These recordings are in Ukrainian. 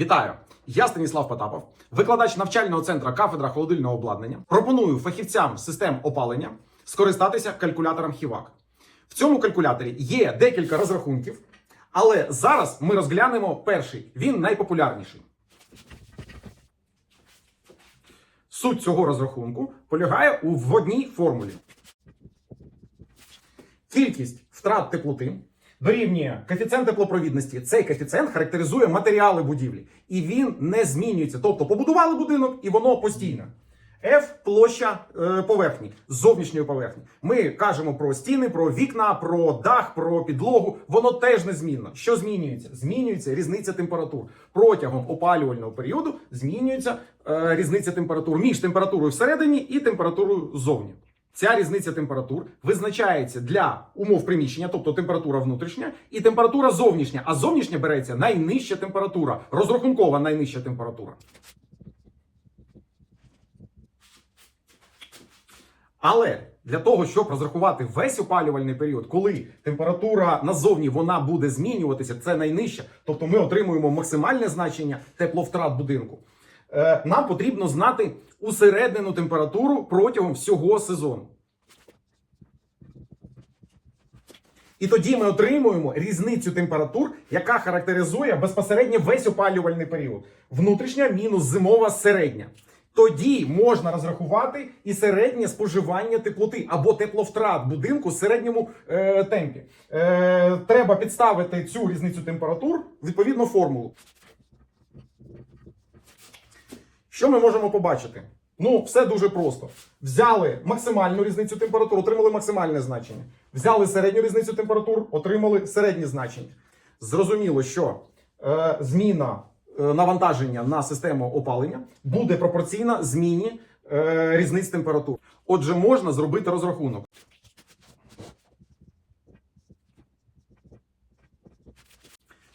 Вітаю! Я Станіслав Потапов, викладач навчального центру кафедра холодильного обладнання. Пропоную фахівцям систем опалення скористатися калькулятором Хівак. В цьому калькуляторі є декілька розрахунків, але зараз ми розглянемо перший. Він найпопулярніший. Суть цього розрахунку полягає у в одній формулі. Кількість втрат теплоти дорівнює коефіцієнт теплопровідності. Цей коефіцієнт характеризує матеріали будівлі, і він не змінюється. Тобто побудували будинок, і воно постійне. F – площа е, поверхні, зовнішньої поверхні. Ми кажемо про стіни, про вікна, про дах, про підлогу. Воно теж незмінно. Що змінюється? Змінюється різниця температур. Протягом опалювального періоду змінюється е, різниця температур між температурою всередині і температурою ззовні. Ця різниця температур визначається для умов приміщення, тобто температура внутрішня і температура зовнішня. А зовнішня береться найнижча температура, розрахункова найнижча температура. Але для того, щоб розрахувати весь опалювальний період, коли температура назовні вона буде змінюватися, це найнижча, тобто ми отримуємо максимальне значення тепловтрат будинку. Е, Нам потрібно знати усереднену температуру протягом всього сезону. І тоді ми отримуємо різницю температур, яка характеризує безпосередньо весь опалювальний період. Внутрішня мінус зимова середня. Тоді можна розрахувати і середнє споживання теплоти або тепловтрат будинку в середньому е, темпі. Е, треба підставити цю різницю температур в відповідну формулу. Що ми можемо побачити? Ну, все дуже просто. Взяли максимальну різницю температур, отримали максимальне значення. Взяли середню різницю температур, отримали середнє значення. Зрозуміло, що е, зміна е, навантаження на систему опалення буде пропорційна зміні е, різниць температур. Отже, можна зробити розрахунок.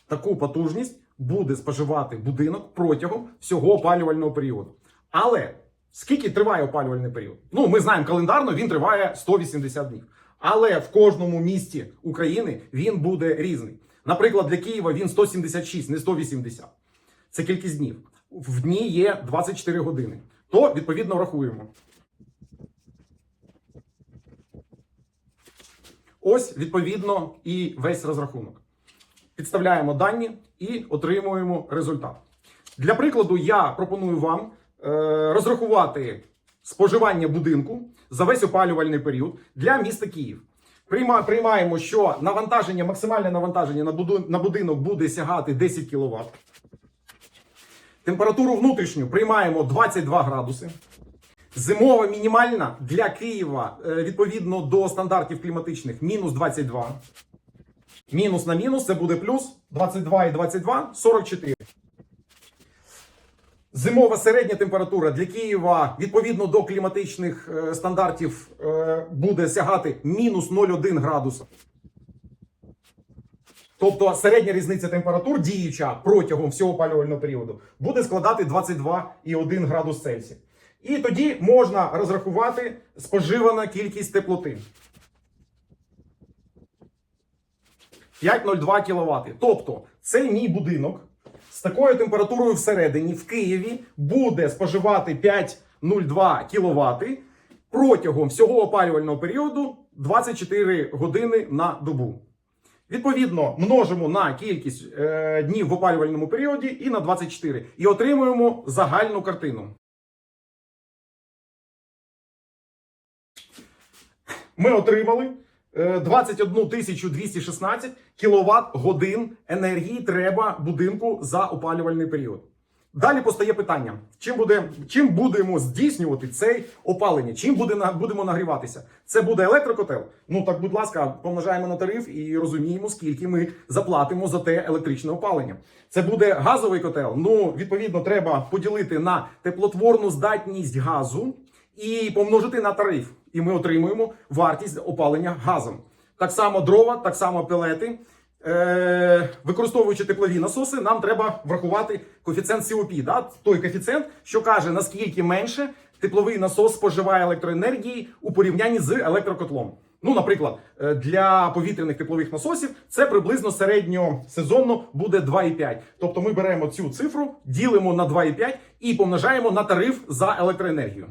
Таку потужність буде споживати будинок протягом всього опалювального періоду. Але скільки триває опалювальний період? Ну, ми знаємо календарно, він триває 180 днів. Але в кожному місті України він буде різний. Наприклад, для Києва він 176, не 180. Це кількість днів. В дні є 24 години. То відповідно рахуємо. Ось відповідно і весь розрахунок. Підставляємо дані і отримуємо результат. Для прикладу, я пропоную вам е, розрахувати споживання будинку за весь опалювальний період для міста Київ. Приймаємо, що навантаження, максимальне навантаження на, будинок буде сягати 10 кВт. Температуру внутрішню приймаємо 22 градуси. Зимова мінімальна для Києва е, відповідно до стандартів кліматичних мінус 22. Мінус на мінус це буде плюс 22 і 22 44. Зимова середня температура для Києва відповідно до кліматичних е, стандартів е, буде сягати мінус 0,1 градуса. Тобто середня різниця температур діюча протягом всього опалювального періоду буде складати 22,1 градус Цельсія. І тоді можна розрахувати споживана кількість теплоти. 5,02 кВт. Тобто, цей мій будинок з такою температурою всередині в Києві буде споживати 5,02 кВт протягом всього опалювального періоду 24 години на добу. Відповідно, множимо на кількість е, днів в опалювальному періоді і на 24. І отримуємо загальну картину. Ми отримали 21 216 кВт годин енергії треба будинку за опалювальний період. Далі постає питання: чим буде чим будемо здійснювати цей опалення? Чим буде будемо нагріватися? Це буде електрокотел. Ну так, будь ласка, помножаємо на тариф і розуміємо, скільки ми заплатимо за те електричне опалення. Це буде газовий котел. Ну, відповідно, треба поділити на теплотворну здатність газу і помножити на тариф. І ми отримуємо вартість опалення газом. Так само дрова, так само пелети. Е, використовуючи теплові насоси, нам треба врахувати коефіцієнт COP, да? той коефіцієнт, що каже, наскільки менше тепловий насос споживає електроенергії у порівнянні з електрокотлом. Ну, наприклад, е, для повітряних теплових насосів це приблизно середньосезонно буде 2,5. Тобто ми беремо цю цифру, ділимо на 2,5 і помножаємо на тариф за електроенергію.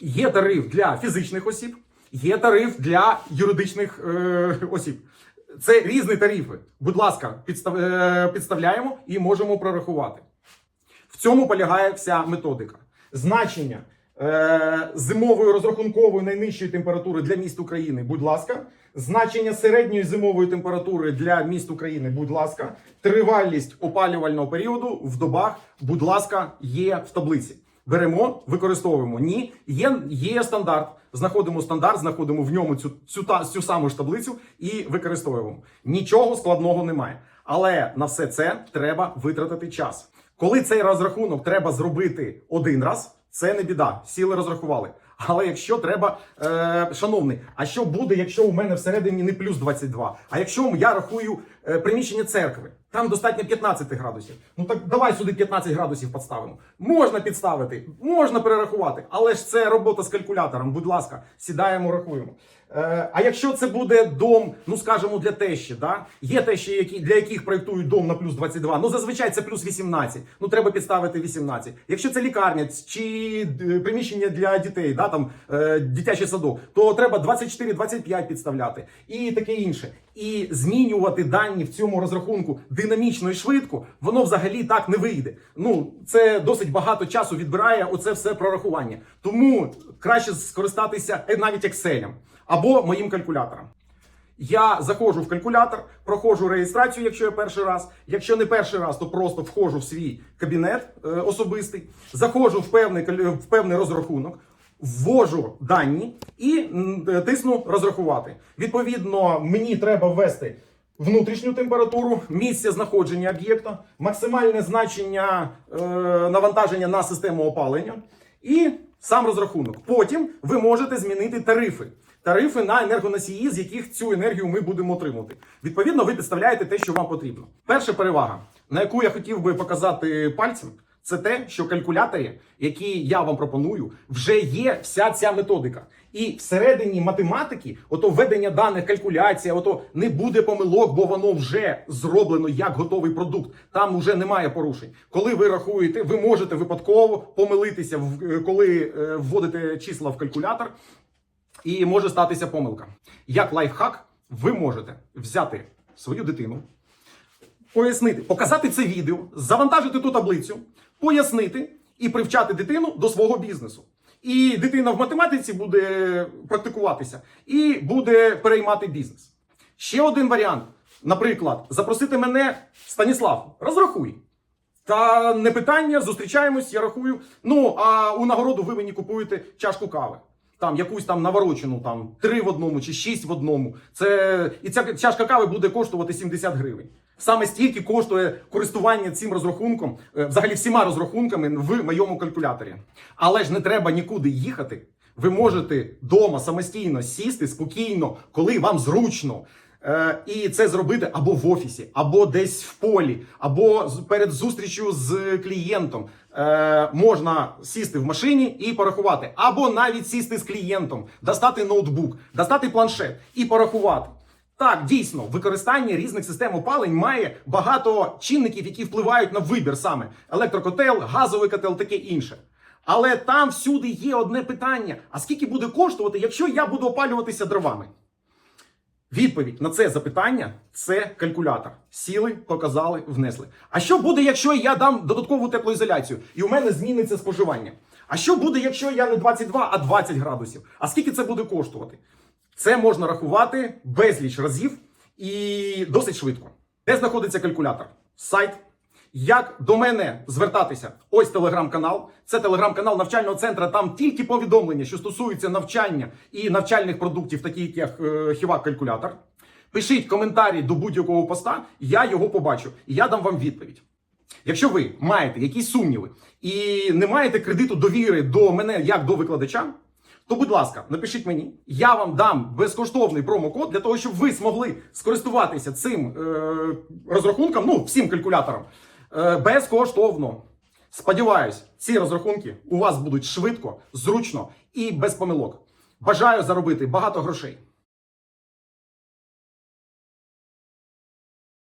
Є тариф для фізичних осіб, є тариф для юридичних е, осіб. Це різні тарифи. Будь ласка, підстав, е, підставляємо і можемо прорахувати. В цьому полягає вся методика. Значення е, зимової розрахункової найнижчої температури для міст України, будь ласка. Значення середньої зимової температури для міст України, будь ласка. Тривалість опалювального періоду в добах, будь ласка, є в таблиці. Беремо, використовуємо. Ні, є, є стандарт. Знаходимо стандарт, знаходимо в ньому цю, цю, та, цю саму ж таблицю і використовуємо. Нічого складного немає. Але на все це треба витратити час. Коли цей розрахунок треба зробити один раз, це не біда. Сіли розрахували. Але якщо треба, е, шановний, а що буде, якщо у мене всередині не плюс 22? А якщо я рахую приміщення церкви, там достатньо 15 градусів. Ну так давай сюди 15 градусів підставимо. Можна підставити, можна перерахувати, але ж це робота з калькулятором. Будь ласка, сідаємо, рахуємо. Е, а якщо це буде дом, ну скажімо, для тещі, да? є тещі, які, для яких проєктують дом на плюс 22, ну зазвичай це плюс 18, ну треба підставити 18. Якщо це лікарня чи е, приміщення для дітей, да, там, е, дитячий садок, то треба 24-25 підставляти і таке інше. І змінювати дані в цьому розрахунку динамічно і швидко, воно взагалі так не вийде. Ну, це досить багато часу відбирає оце все прорахування. Тому краще скористатися е, навіть Excel або моїм калькулятором. Я заходжу в калькулятор, проходжу реєстрацію, якщо я перший раз. Якщо не перший раз, то просто входжу в свій кабінет е, особистий, заходжу в певний, в певний розрахунок, ввожу дані і е, тисну розрахувати. Відповідно, мені треба ввести внутрішню температуру, місце знаходження об'єкта, максимальне значення е, навантаження на систему опалення і сам розрахунок. Потім ви можете змінити тарифи. Тарифи на енергоносії, з яких цю енергію ми будемо отримувати. Відповідно, ви підставляєте те, що вам потрібно. Перша перевага, на яку я хотів би показати пальцем, це те, що в калькуляторі, які я вам пропоную, вже є вся ця методика. І всередині математики, ото введення даних, калькуляція, ото не буде помилок, бо воно вже зроблено як готовий продукт. Там вже немає порушень. Коли ви рахуєте, ви можете випадково помилитися, е, коли е, вводите числа в калькулятор, і може статися помилка. Як лайфхак, ви можете взяти свою дитину, пояснити, показати це відео, завантажити ту таблицю, пояснити і привчати дитину до свого бізнесу. І дитина в математиці буде практикуватися і буде переймати бізнес. Ще один варіант. Наприклад, запросити мене, Станіслав, розрахуй. Та не питання, зустрічаємось, я рахую. Ну, а у нагороду ви мені купуєте чашку кави. Там якусь там наворочену, там три в одному чи шість в одному. Це і ця чашка кави буде коштувати 70 гривень. Саме стільки коштує користування цим розрахунком, е, взагалі всіма розрахунками в моєму калькуляторі. Але ж не треба нікуди їхати. Ви можете вдома самостійно сісти спокійно, коли вам зручно. Е, і це зробити або в офісі, або десь в полі, або перед зустрічю з клієнтом. Е, можна сісти в машині і порахувати, або навіть сісти з клієнтом, достати ноутбук, достати планшет і порахувати. Так, дійсно, використання різних систем опалень має багато чинників, які впливають на вибір саме електрокотел, газовий котел, таке інше. Але там всюди є одне питання: а скільки буде коштувати, якщо я буду опалюватися дровами? Відповідь на це запитання це калькулятор. Сіли, показали, внесли. А що буде, якщо я дам додаткову теплоізоляцію і у мене зміниться споживання? А що буде, якщо я не 22, а 20 градусів? А скільки це буде коштувати? Це можна рахувати безліч разів і досить швидко. Де знаходиться калькулятор? Сайт. Як до мене звертатися? Ось телеграм-канал. Це телеграм-канал навчального центру. Там тільки повідомлення, що стосуються навчання і навчальних продуктів, такі як е, Хівак калькулятор. Пишіть коментарі до будь-якого поста, я його побачу і я дам вам відповідь. Якщо ви маєте якісь сумніви і не маєте кредиту довіри до мене як до викладача, то, будь ласка, напишіть мені, я вам дам безкоштовний промокод для того, щоб ви змогли скористуватися цим е, розрахунком, ну, всім калькулятором, е, безкоштовно. Сподіваюсь, ці розрахунки у вас будуть швидко, зручно і без помилок. Бажаю заробити багато грошей.